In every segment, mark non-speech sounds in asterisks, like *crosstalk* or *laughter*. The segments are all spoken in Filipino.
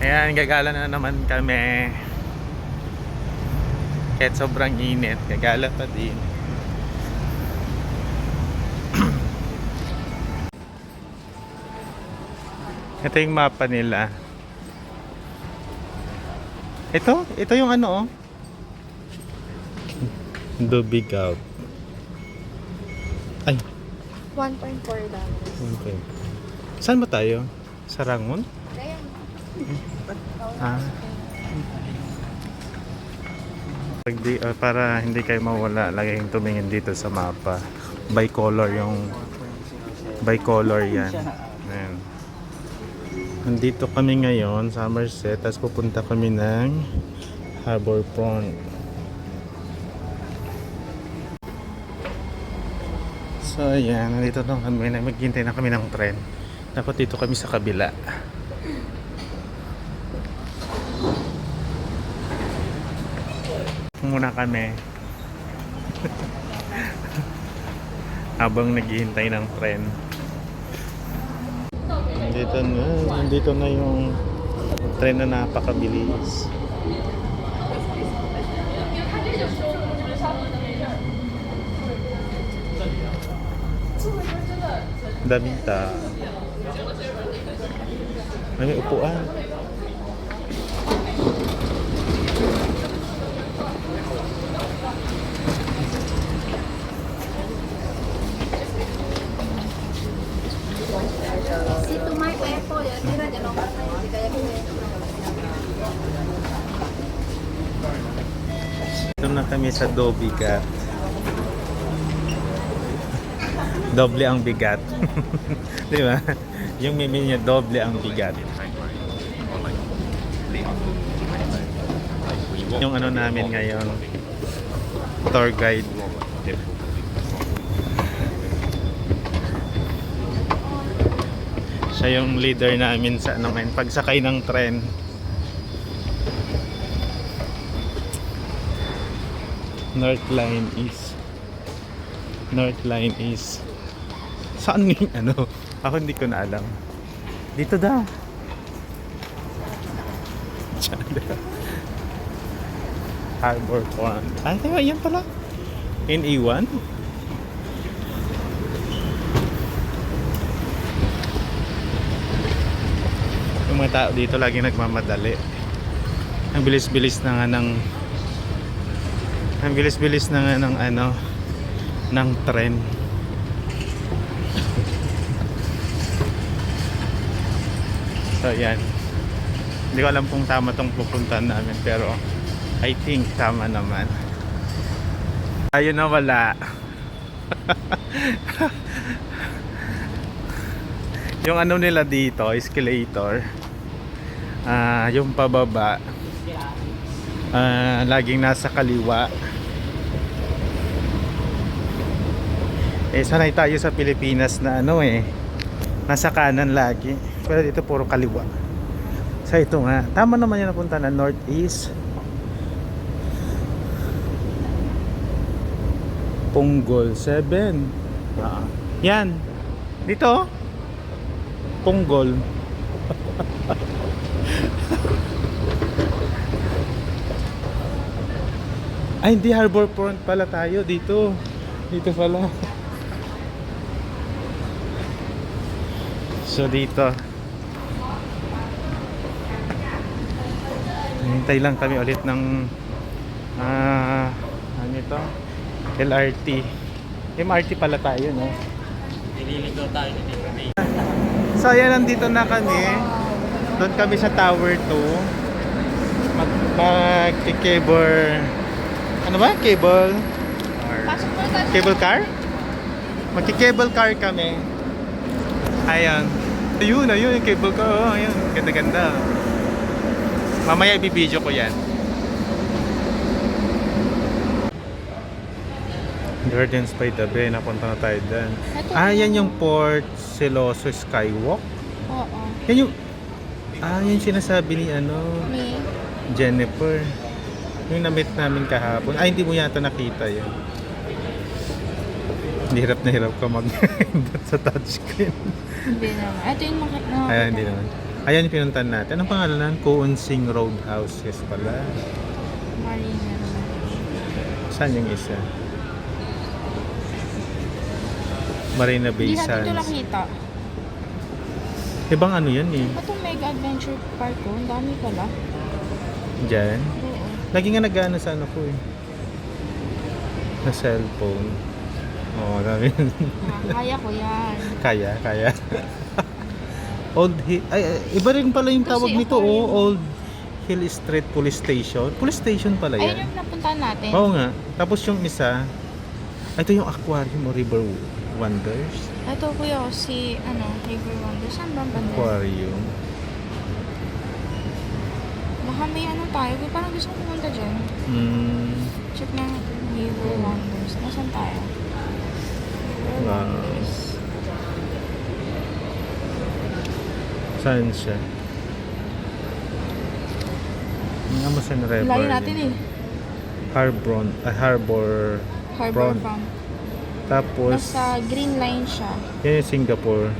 Ayan, gagala na naman kami. Kahit sobrang init, gagala pa din. *clears throat* Ito yung mapa nila. Ito, ito yung ano oh. The big out. Ay, 1.4 dollars. okay. Saan ba tayo? Sa Rangon? Pag di, ah, para hindi kayo mawala, lagi kayong tumingin dito sa mapa. By color yung by color yan. Ayan. Nandito kami ngayon Somerset, tapos pupunta kami ng Harbor Front. So ayan, nandito na kami, maghintay na kami ng tren. Dapat dito kami sa kabila. Muna kami. Habang naghihintay ng tren. Nandito na nandito na yung tren na napakabilis. Daming tao may upuan Si Tumay Pepo, yan. Tira, dyan ako kayo. Hindi kaya ko Ito na kami sa Dobigat. Doble ang bigat. *laughs* Di ba? Yung meme niya, doble ang bigat. Yung ano namin ngayon, tour guide. siya yung leader namin sa ano ngayon pagsakay ng tren. North Line is North Line is saan ngayon ano? Ako hindi ko na alam. Dito daw. Harbor Front ay ah, diba yan pala. NE1 tao dito lagi nagmamadali. Ang bilis-bilis na nga ng ang bilis-bilis na nga ng ano ng tren. So yan. Hindi ko alam kung tama tong pupuntahan namin pero I think tama naman. Ayun na wala. *laughs* yung ano nila dito, escalator. Ah, yung pababa. Ah, laging nasa kaliwa. Eh, sanay tayo sa Pilipinas na ano eh. Nasa kanan lagi. Pero dito puro kaliwa. Sa ito nga. Tama naman yung napunta na Northeast. Punggol 7. Ah. Yan. Dito. Punggol. *laughs* Ay, hindi Harbor Front pala tayo dito. Dito pala. So dito. Hintay lang kami ulit ng ah ano ito? LRT. MRT pala tayo, no? Nililigaw tayo May. So ayan, nandito na kami. Doon kami sa Tower 2. Mag mag-cable ano ba? Cable cable car? Magki-cable car kami. Ayan. Ayun, ayun yung cable car. Oh, ayun. Ganda-ganda. Mamaya ibibideo ko yan. Gardens by the Bay. Napunta na tayo dyan. Ah, yan yung Port Siloso Skywalk. Oo. Yan yung... Ah, yung sinasabi ni ano, May. Jennifer. Yung na-meet namin kahapon. Ay, hindi mo yata nakita. Hindi hirap na hirap ka mag *laughs* sa touchscreen. Hindi naman. Ito yung makik na. Ay, hindi naman. Ayan yung pinuntan natin. Anong pangalan? Kuunsing Roadhouse. Yes pala. Marina. Saan yung isa? Marina Bay Hindi natin ito Sands. nakita. Ibang ano yan eh. Itong Mega Adventure Park ko, ang dami pala. Diyan. Oo. Lagi nga nag-ano sa ano ko eh. Na cellphone. Oo, oh, dami. Ah, kaya ko yan. kaya, kaya. Old Hill. Ay, ay, iba rin pala yung Ito tawag si nito oh. Aquarium. Old Hill Street Police Station. Police Station pala Ayun yan. yung napuntahan natin. Oo nga. Tapos yung isa, ito yung aquarium o River Wonders. Ito kuya, si ano, River Wonder. Saan ba ang banda? Aquarium. Baka may ano tayo. Kuya, Parang gusto ko pumunta dyan. Mm, Check na natin. River Hmm. Wonders. Nasaan tayo? River Wow. Wonders. saan siya? Ang Amazon River. Layo natin eh. Harbor, ah, Harbor Harbor Front. Tapos, Nasa green line siya. yan yung Singapore.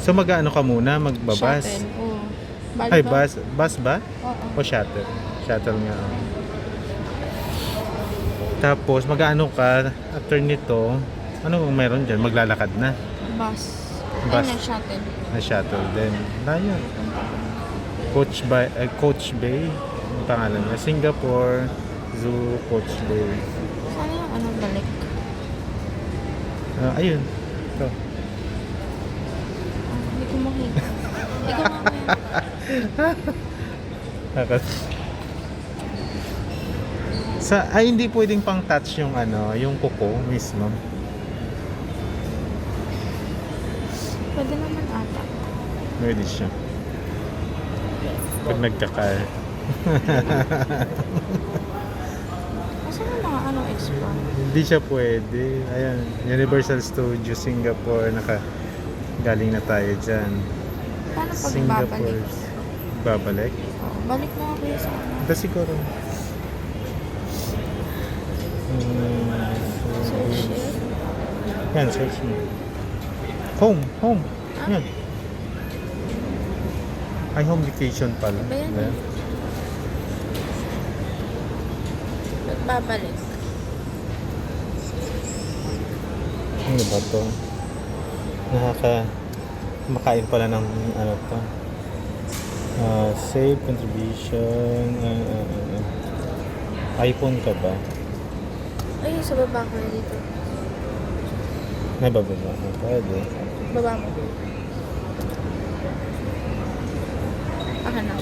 So mag-ano ka muna? Magbabas? Shuttle. Oo. Bali Ay, ba? bus. Bus ba? Oo. O shuttle? Shuttle nga. oh. Tapos mag-ano ka after nito, ano kung meron dyan? Maglalakad na. Bus. Bus. Ay, na shuttle. Na shuttle din. Layo. Coach Bay, eh, Coach Bay. Ang pangalan niya. Singapore Zoo Coach Bay. Sana yung ano balik? Ah, ayun. Ito. Hindi ko makita. Kuya. Nakaka- *laughs* Sa ay hindi pwedeng pang touch yung ano, yung kuko mismo. Pwede naman ata. Pwede siya. Pag nagkaka Asa *laughs* yung ano explore? hindi siya pwede. Ayan, Universal Studio Singapore naka galing na tayo diyan. Paano pag Singapore. babalik? Babalik. Oo, balik na ako sa ano. Ito siguro. Hmm, Search it. Yan, search mo. Home, home. Ah? Yan. Ay, home vacation pala. Ba yan? Ba't babalik? Ano ba to? Nakaka... Makain pala ng ano to. Ah, save contribution. ah, ah, ah. iPhone ka ba? Ay, sa baba ko na dito. May bababa. Ah, Pwede. Baba mo. Aka na.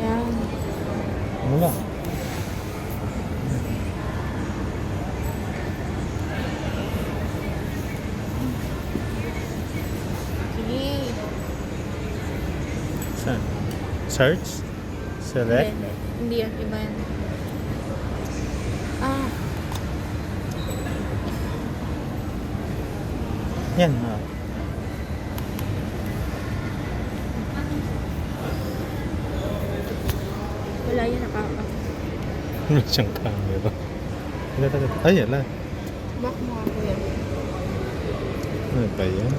Yan. Sige. Search? Select? Hindi, hindi yan. Iba yan. Ah, Yan. Ah. wala yan. Nakaka. Wala siyang camera. Ay, ala. Back mo ako yan. Ano ba yan?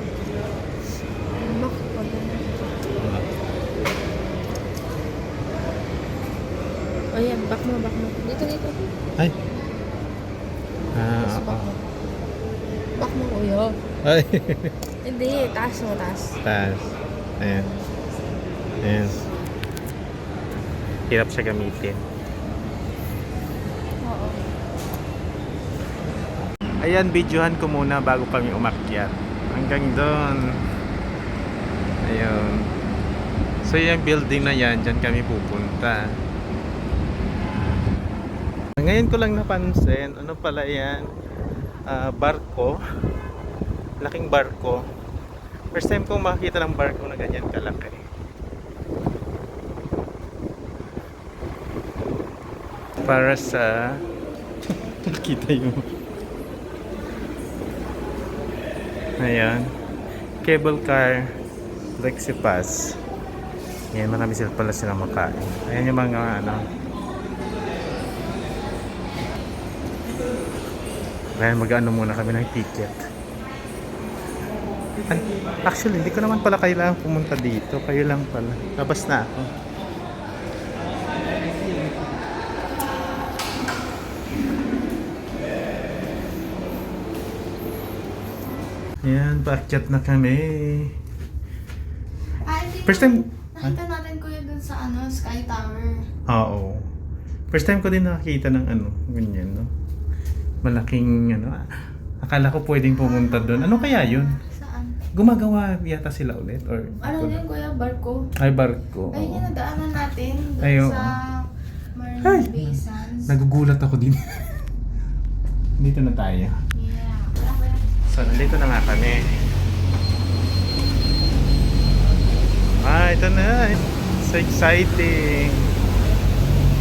Back ko din. Ah. O yan, back mo, back mo. Dito, dito. Ay. Ah, Tapos back ah, mo. Back mo, kuya. ah. Ay. *laughs* Hindi, taas mo, taas. Taas. Ayan. Ayan. Hirap siya gamitin. Oo. Ayan, videohan ko muna bago kami umakyat. Hanggang doon. Ayun. So yung building na yan, dyan kami pupunta. Ngayon ko lang napansin, ano pala yan? Ah, barko. Laking barko. First time kong makakita ng barko na ganyan kalaki. Para sa... *laughs* Nakita yung... Ayan. Cable car. Lexi Pass. Ayan, marami sila pala sila makain. Ayan yung mga ano. Ayan, mag-ano muna kami ng ticket. Actually, hindi ko naman pala kailangan pumunta dito. Kayo lang pala. Labas na ako. Yan, paakyat na kami. Ah, First time- Nakita natin kuya dun sa ano, Sky Tower. Oo. First time ko din nakakita ng ano, ganyan, no? Malaking, ano, akala ko pwedeng pumunta doon. Ano kaya yun? Saan? Gumagawa yata sila ulit? Or, Ano yun kuya, barko? Ay, barko. Ayun yung nadaanan natin dun Ay, oo. sa Ay. Marina Bay Sands. Nagugulat ako din. *laughs* Dito na tayo. Yeah. Wala kuya. So, nandito na nga kami. Ah, ito na. So exciting.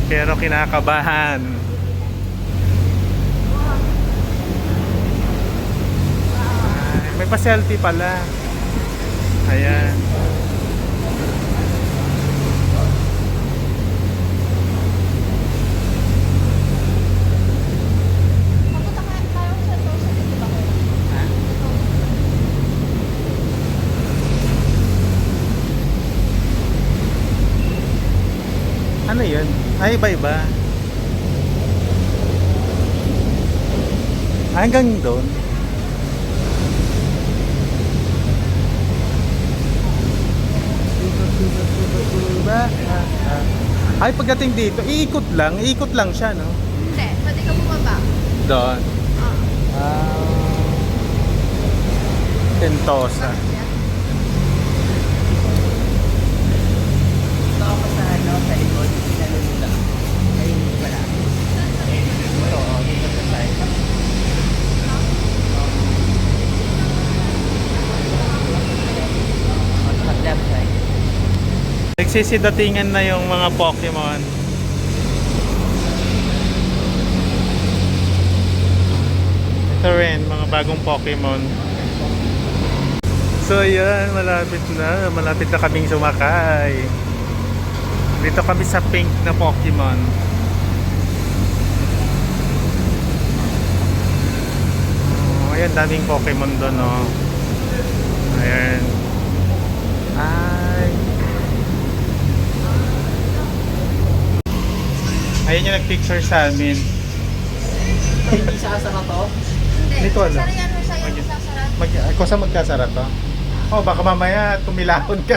Pero kinakabahan. Ay, may pa-selfie pala. Ayan. Ano yun? Ay, iba-iba. Hanggang doon. Ay, pagdating dito, iikot lang. Iikot lang siya, no? Hindi, pwede ka bumaba. Doon. Ah. Ah. Sentosa. Ito ako sa ano, sa likod. Sinalula. Ay, hindi pala. Ito, oh, dito sa side. On the left side. Nagsisidatingan na yung mga Pokemon. Ito rin, mga bagong Pokemon. So yan, malapit na. Malapit na kaming sumakay. Dito kami sa pink na Pokemon. Oh, ayan, daming Pokemon doon, oh. Ayan. Ay. Ayun yung nag-picture sa amin. Hindi siya kasama to? Hindi. Ko alam. Sara yan, sa'yo Mag- yung sasara. Mag ako sa magkasara to? Oh, baka mamaya tumilahon ka.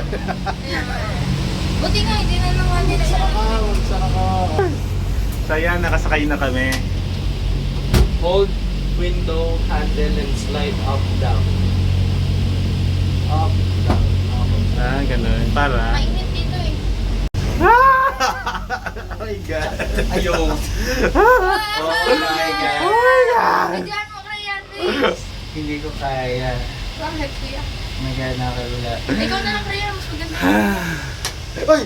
Buti nga, hindi na naman nila yan. so ayan, nakasakay na kami. Hold window handle and slide up down. Up down. Up down. Ah, ganun. Para. Mainit dito eh. oh *laughs* my God. *laughs* Ayun. *laughs* Oh my God. Oh my God. Bigyan mo kaya, please. Hindi ko kaya. Bakit kuya? Magana nakalula. Ikaw na lang kuya, mas maganda. *sighs* Ay!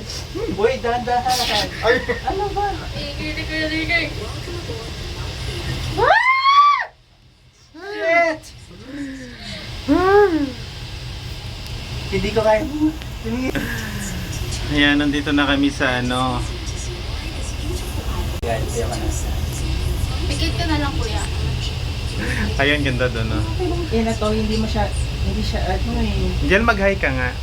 Boy, dahan-dahan. Ay! Ano ba? Ikili kuya, ligay. Shit! Hindi ko kaya. Ayan, nandito na kami sa ano. Yan, kaya ka na. Pikit ka na lang kuya. Ayan, ganda doon, no? Eh, na to, hindi mo siya, hindi siya, ano eh. Diyan mag-hi ka nga.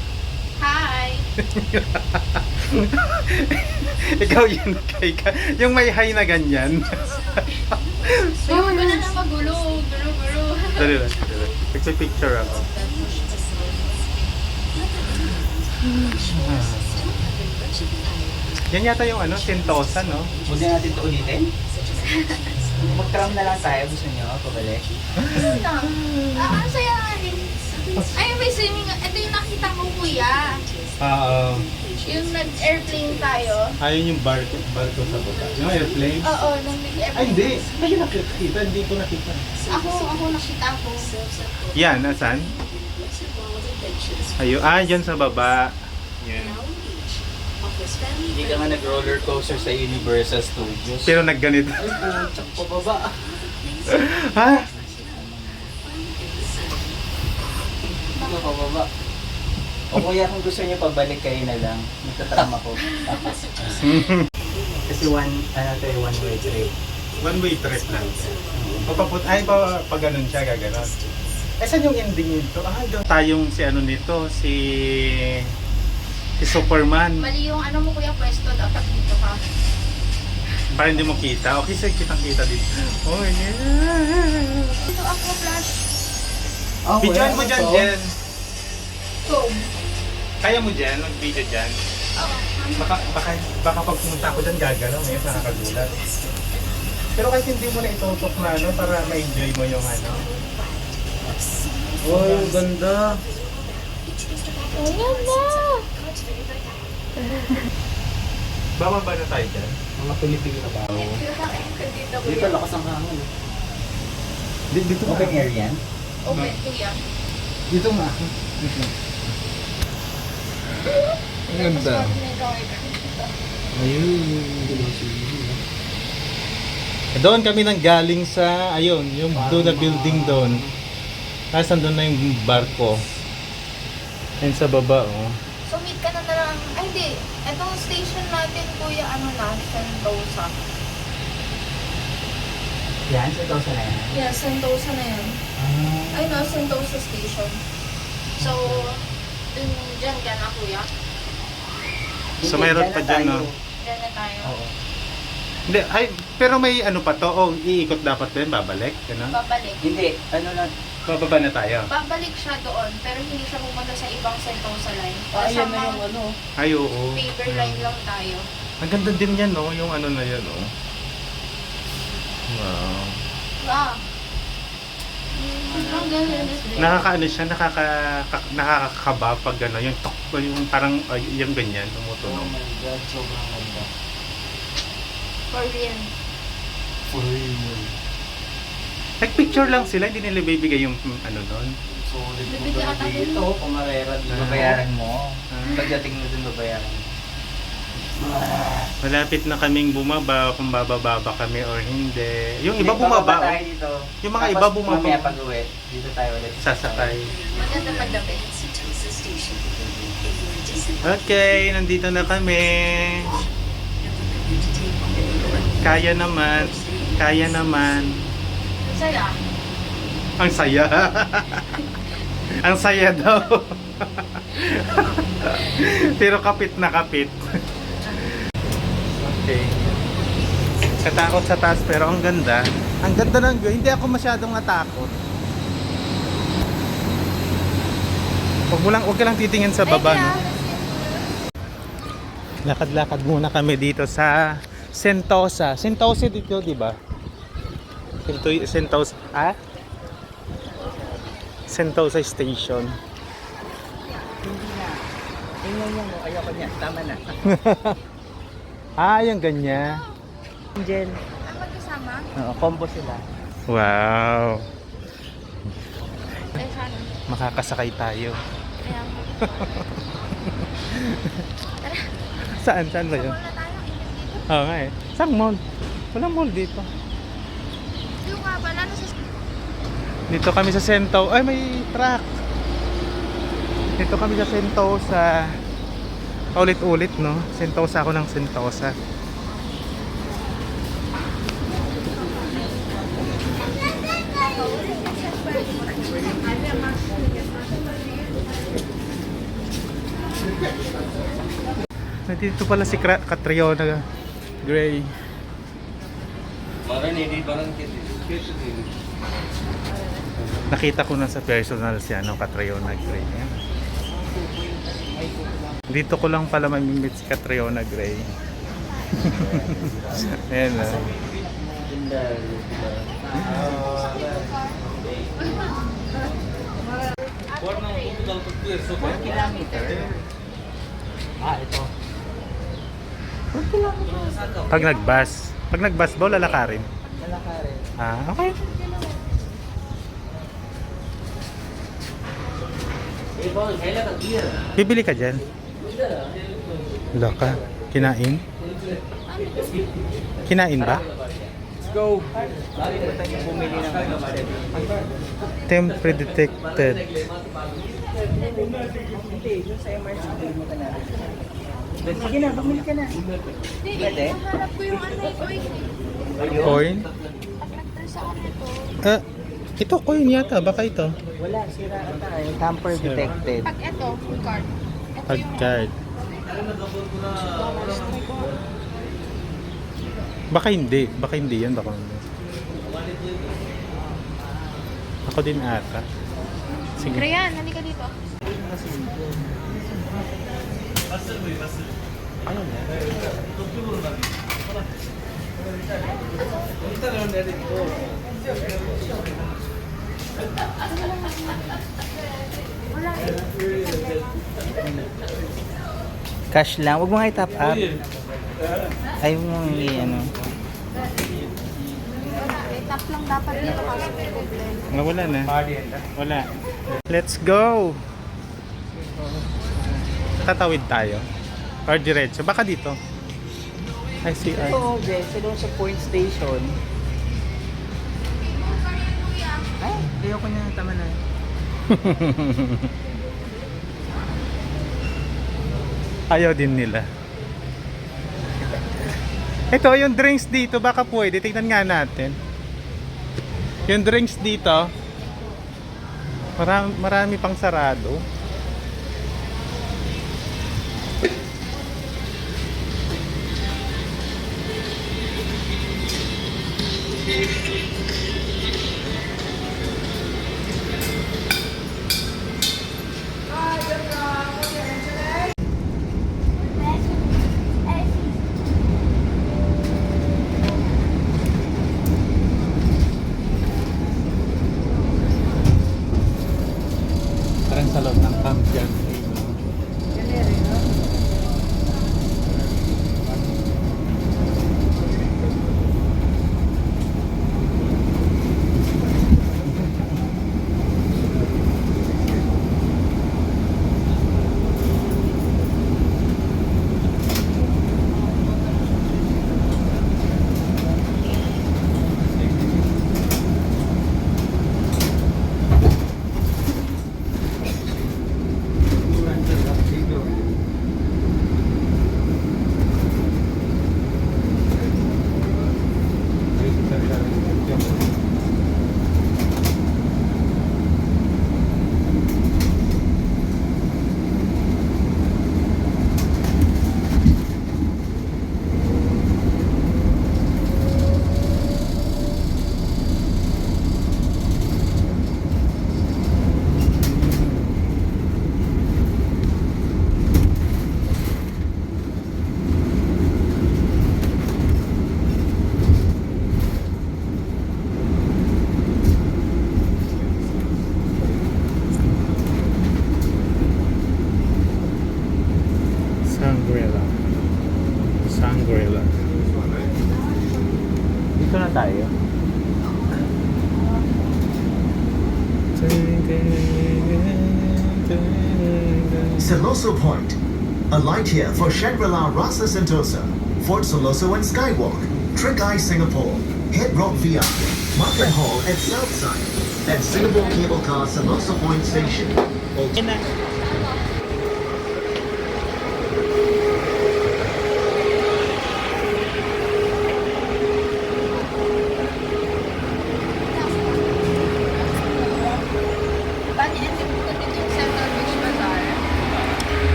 Hi! *laughs* Ikaw yun, kay ka. Yung may hi na ganyan. Kuya, huwag ka na lang magulo. Gulo, gulo. Dali lang. dali lang. Picture ako. Yan yata yung ano, Sentosa, no? Huwag na natin ito ulitin. *laughs* Mag-tram na lang tayo, gusto niyo, pabalik. Ah, ang saya nga eh. Ay, may swimming. Ito yung nakita ko kuya. Oo. Yung nag-airplane tayo. ayun yung barko, barko sa baba. Yung airplane? Oo, nung nag-airplane. Ay, hindi. Ay, nakikita. Hindi ko nakita. Ako, ako nakita ko. Yan, nasan? Ayun, ah, dyan sa baba. Yan. Hindi ka nga nag-roller coaster sa Universal Studios. Pero nagganito. Ay, putsak pababa. ha? Hindi ka pababa. O kuya, kung gusto niyo pabalik kayo na lang, magtatram ako. *laughs* Kasi one, ano to eh, one way trip. One way trip lang. Papaput ay pa pag ganun siya gaganon. Eh, saan yung ending nito? Ah, doon. Tayong si ano nito, si... Si Superman. Mali yung ano mo kuya pwesto, dapat dito ka. Para hindi mo kita. Okay, sir, kitang-kita dito. Oh, yeah. Ito ako flash. Oh, Videoan mo dyan, Jen. So, Kaya mo dyan, mag-video dyan. oo. Baka, baka, baka pag pumunta ako dyan, gagalaw. Ngayon, nakakagulat. Pero kahit hindi mo na itutok na ano, para ma-enjoy mo yung ano. Oh, yung ganda. Ayan na! Bababa na tayo dyan. Mga Pilipino ba? Dito Dito kuya. lakas ang hangin. Dito, dito Open air yan? Open kuya. Dito nga. Ang ganda. Ayun. Doon kami nang galing sa, ayun, yung doon na building doon. Tapos nandun na yung barko. Ayun sa baba, oh. Meet ka na na lang. Ay, hindi. Itong station natin, kuya, ano na, Sentosa. Yan, sa ito sa na yan. Yeah, Sentosa na yan. Ah. Ay, no, Sentosa Station. So, dun, dyan ka na, kuya. So, mayroon pa dyan, no? Dyan na tayo. Oo. Hindi, ay, pero may ano pa to, oh, iikot dapat din, babalik, gano'n? Babalik. Hindi, ano na. Bababa na tayo. Babalik siya doon, pero hindi siya pumunta sa ibang Sentosa line. Ah, yan na yung ano. Ay, oo. paper line lang tayo. Ang ganda din yan, no? Yung ano na yan, oh. Wow. Ah. Ang ganda. Nakakaano siya, nakaka, ka- nakakakaba pag ano, yung tok, yung parang, ay, yung ganyan, Oh tumutunog. my God, sobrang ganda. Korean. Like picture lang sila, hindi nila bibigay yung mm, ano nun. Solid mo Bibigyan ka tayo. dito? Kung marera, Ah. babayaran mo. Ah. Pagdating mo dun, babayaran mo. Malapit na kaming bumaba, kung bababa ba kami or hindi. Yung iba Hindi, bababa bumaba, tayo oh. dito. Yung mga Tapos iba bumaba. Mamaya pag uwi, dito tayo ulit. sasakay. Maganda magdabi. Okay, nandito na kami. Kaya naman, kaya naman. Saya. Ang saya. *laughs* Ang saya daw. Pero kapit na kapit. okay. Katakot sa taas pero ang ganda. Ang ganda ng view. Hindi ako masyadong natakot. Huwag mo lang, huwag ka lang titingin sa baba. No? kaya, Lakad-lakad muna kami dito sa Sentosa. Sentosa dito, di ba? Sento- Sentosa, ah? Sentosa Station. Hindi na. Tingnan mo, ayoko niya. Tama na. *laughs* Ah, yung ganyan. Angel. Ang magkasama? Oo, combo sila. Wow. Sana. Makakasakay tayo. Kaya mo. *laughs* Saan? Saan ba yun? Wala tayo. Ingat dito. Oo nga eh. Saan mall? Walang mall dito. Nga pala, nasa Dito kami sa Sento. Ay, may truck. Dito kami sa Sentosa. Ulit-ulit, no? Sentosa ako ng Sentosa. Nandito pala si Catriona Gray. Nakita ko na sa personal si ano, Catriona Gray. Dito ko lang pala mamimit si Catriona Gray. *laughs* Ayan ah. One kilometer. Ah, ito. Pag nag-bus. Pag nag-bus ba, lalakarin? Ah, okay. Bibili ka dyan? Wala ka. Kinain? Kinain ba? Let's go. Temporary detected. Sige na, bumili ka na. Pwede? nahanap ko yung ano, coin. Ayun. Coin? Ah, ito coin yata. Baka ito. Wala, sira ata eh. Tamper Sira. detected. Pag ito, full card. Ito Pag yung card. Baka hindi. Baka hindi yan. Baka hindi. Ako din ata. Sige. Rayan, halika dito. Wala. Cash lang. Huwag mo nga i-top up. Ay, huwag mo i- ano. Wala. Tap lang dapat dito kasi may. Ah, wala na. Wala. Let's go! Tatawid tayo. Or diretso. Baka dito. I see. I Oo, Ben. Sa doon sa point station. Ay, ayoko na. Tama na. *laughs* Ayaw din nila. Ito, yung drinks dito, baka pwede. Tingnan nga natin. Yung drinks dito, marami, marami pang sarado. Siloso Point. A light here for Shangri-La Rasa Sentosa, Fort Siloso and Skywalk, Trick Eye Singapore, Head Rock VR, Market Hall at Southside, and Singapore Cable Car Siloso Point Station.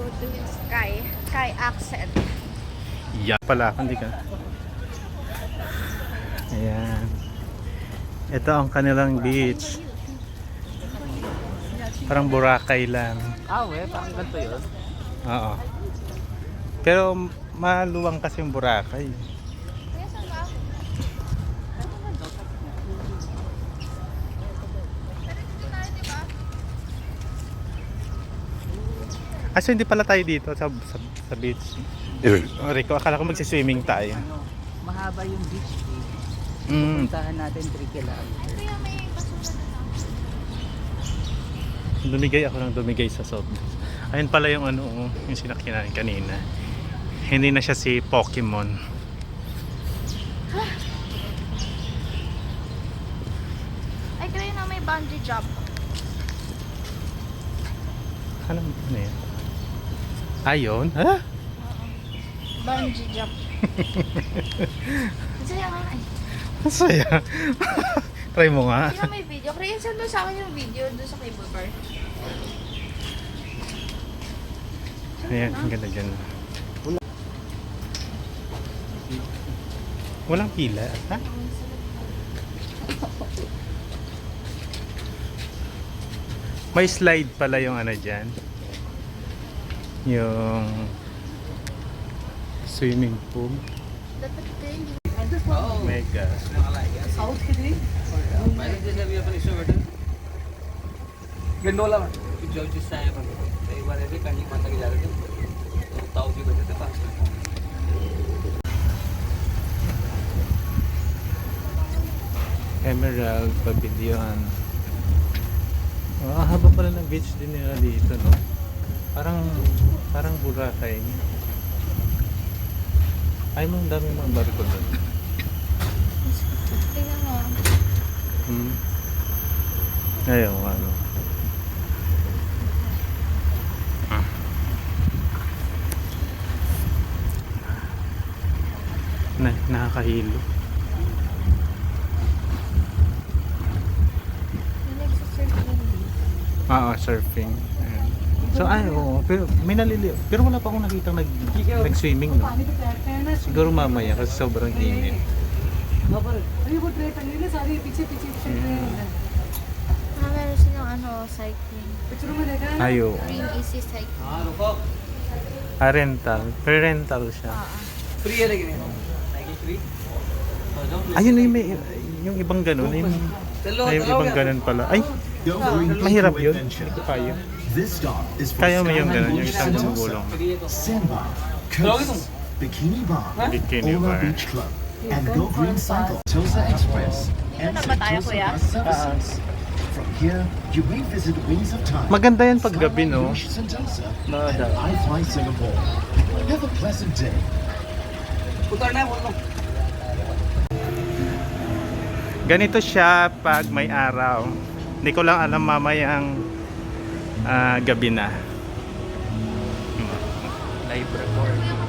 Go to yung Sky. Sky Accent. Yeah. Pala, hindi ka. Ayan. Ito ang kanilang beach. Parang Boracay lang. Ah, we, parang ganito yun. Oo. Pero maluwang kasi yung Boracay. Kaya saan ba? Pero dito tayo, di ba? Ah, so hindi pala tayo dito sa, sa, sa beach. Oh, Rico, akala ko magsiswimming tayo. Ano, mahaba yung beach eh. Mm, Puntahan natin 3 kilometers. Dumigay ako ng dumigay sa soft. Ayun pala yung ano, yung sinakyan natin kanina. Hindi na siya si Pokemon. Ay, try na may bungee jump. Ano ano yan? Ayun? Ha? Bungee jump. *laughs* Masaya nga eh. Masaya. *laughs* Try mo nga. Di ba may video? Kaya send mo sa akin yung video doon sa cable car. Ayan, ang ganda dyan. Walang pila. Ha? May slide pala yung ano dyan yung swimming pool. Dapat ito yung Oh my God. South ka din? Mayroon din sabi ako ni Shorter. Gandola man. Judges tayo man. Sa iba rin rin, kanyang matagilala din. Ang tao di ba dito pa? Emerald Pavilion. Ah, haba pala ng beach din nila dito, no? Parang, parang Boracay. Ay, mo, ang dami mga barko doon. Tingnan mo. Hmm. Ayaw, ano. Ah. Na, nakakahilo. May nagsisurf din dito. Oo, surfing. Ayan. So, ay, oo. Pero, may nalili... Pero wala pa akong nakita nag, nag-swimming, no? Siguro mamaya kasi sobrang init. अरे वो ट्रे टंगी ना सारी पीछे पीछे पीछे ट्रे है Ah, meron silang ano, cycling. पिक्चरों में देखा है ना Ayo. Green easy cycling. हाँ रुको Ah, rental. Free rental siya. Ah, ah. Free है लेकिन नाइकी फ्री तो जाओ Ayun yung may... Yung ibang ganun. Yung, चलो ay, yung ibang ganun pala. Ay, Go green mahirap to yun. adventure. Hindi ko kaya. This dog is for Kaya mo yung ganun, yung isang gumugulong. Bikini Bar, Bikini Bar. Beach Club, and Go Green Cycle, Tosa Express, and ano Sentosa Bus Services. From here, you may visit Wings of Time, Maganda yan pag gabi, no? Beach, Sentosa, and iFly Singapore. Have a pleasant day. Putar na. Ganito siya pag may araw. Hindi ko lang alam mamaya ang ah, gabi na. Live record.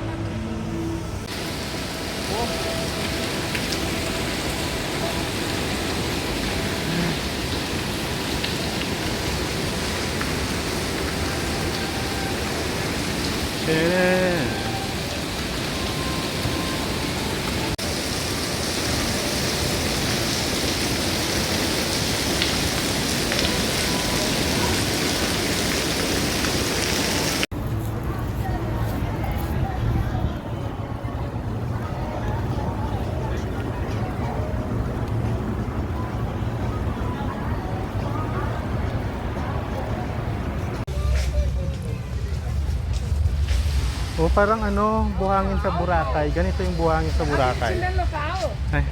O parang ano, buhangin sa Boracay. Ganito yung buhangin sa Boracay. Ay.